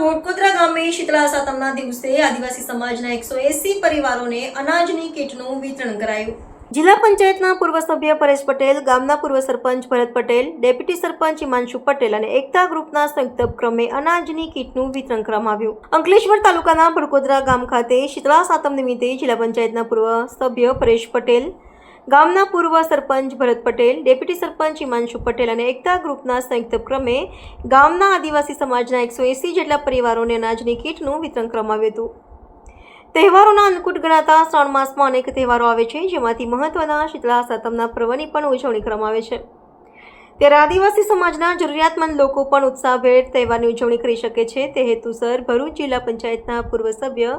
ભોટકોદરા ગામે શીતળા સાતમના દિવસે આદિવાસી સમાજના એકસો એસી પરિવારોને અનાજની કીટનું વિતરણ કરાયું. જિલ્લા પંચાયતના પૂર્વ સભ્ય પરેશ પટેલ, ગામના પૂર્વ સરપંચ ભરત પટેલ, ડેપ્યુટી સરપંચ હિમાંશુ પટેલ અને એકતા ગ્રુપના સંયુક્ત ઉપક્રમે અનાજની કીટનું વિતરણ કરવામાં આવ્યું. અંકલેશ્વર તાલુકાના ભડકોદરા ગામ ખાતે શીતળા સાતમ નિમિત્તે જિલ્લા પંચાયતના પૂર્વ સભ્ય પરેશ પટેલ ગામના પૂર્વ સરપંચ ભરત પટેલ, ડેપ્યુટી સરપંચ હિમાંશુ પટેલ અને એકતા ગ્રુપના સંયુક્ત ઉપક્રમે ગામના આદિવાસી સમાજના એકસો એંસી જેટલા પરિવારોને અનાજની કીટનું વિતરણ કરવામાં આવ્યું હતું. તહેવારોના અન્નકૂટ ગણાતા શ્રાવણ માસમાં અનેક તહેવારો આવે છે, જેમાંથી મહત્વના શીતળા સાતમના પર્વની પણ ઉજવણી કરવામાં આવે છે. ત્યારે આદિવાસી સમાજના જરૂરિયાતમંદ લોકો પણ ઉત્સાહભેર તહેવારની ઉજવણી કરી શકે છે. તે હેતુસર ભરૂચ જિલ્લા પંચાયતના પૂર્વ સભ્ય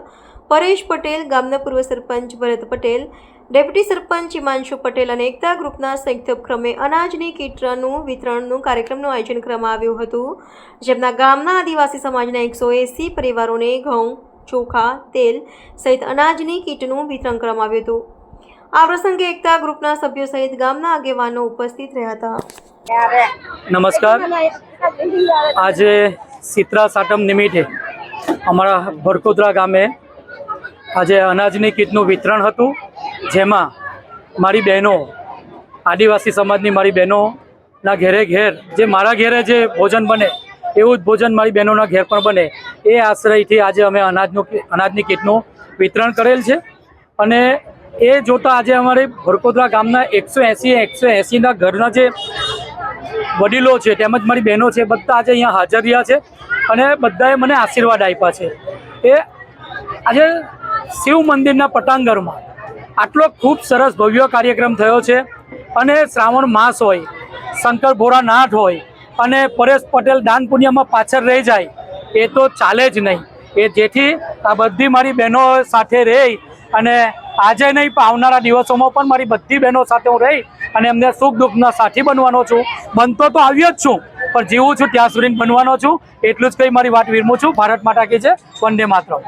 પરેશ પટેલ, ગામના પૂર્વ સરપંચ ભરત પટેલ ડેપ્યુટી સરપંચ હિમાંશુ પટેલ અને એકતા ગ્રુપના સંયુક્ત ઉપક્રમે અનાજની કીટનું વિતરણનું કાર્યક્રમનું આયોજન કરવામાં આવ્યું હતું. જેમના ગામના આદિવાસી સમાજના એકસો એંસી પરિવારોને ઘઉં, ચોખા, તેલ સહિત અનાજની કીટનું વિતરણ કરવામાં આવ્યું હતું. આ પ્રસંગે એકતા ગ્રુપના સભ્યો સહિત ગામના આગેવાનો ઉપસ્થિત રહ્યા હતા. નમસ્કાર. આજે સિત્રા સાટમ નિમિત્તે અમારા ભરકોદરા ગામે આજે અનાજની કીટનું વિતરણ હતું. જેમાં મારી બહેનો, આદિવાસી સમાજની મારી બહેનોના ઘેરે ઘેર, જે મારા ઘેરે જે ભોજન બને, એવું જ ભોજન મારી બહેનોના ઘેર પણ બને, એ આશ્રયથી આજે અમે અનાજનું અનાજની કીટનું વિતરણ કરેલ છે. અને એ જોતાં આજે અમારે ભરકોદરા ગામના એકસો એંસી, એકસો એંસીના ઘરના જે વડીલો છે, તેમજ મારી બહેનો છે, બધા આજે અહીંયા હાજર રહ્યા છે અને બધાએ મને આશીર્વાદ આપ્યા છે. એ આજે શિવ મંદિરના પટાંગણમાં આટલો ખૂબ સરસ ભવ્ય કાર્યક્રમ થયો છે અને શ્રાવણ માસ હોય, શંકર ભોરા નાથ હોય અને પરેશ પટેલ દાન પુણ્યમાં પાછળ રહી જાય, એ તો ચાલે જ નહીં. એ જેથી આ બધી મારી બહેનો સાથે રહી અને આજે નહીં, પણ આવનારા દિવસોમાં પણ મારી બધી બહેનો સાથે હું રહી અને એમને સુખ દુઃખના સાથી બનવાનો છું. બનતો તો આવ્યો જ છું, પણ જીવું છું ત્યાં સુધી બનવાનો છું. એટલું જ કંઈ મારી વાત વિરમું છું. ભારત માતા કી છે વંદે માતરમ.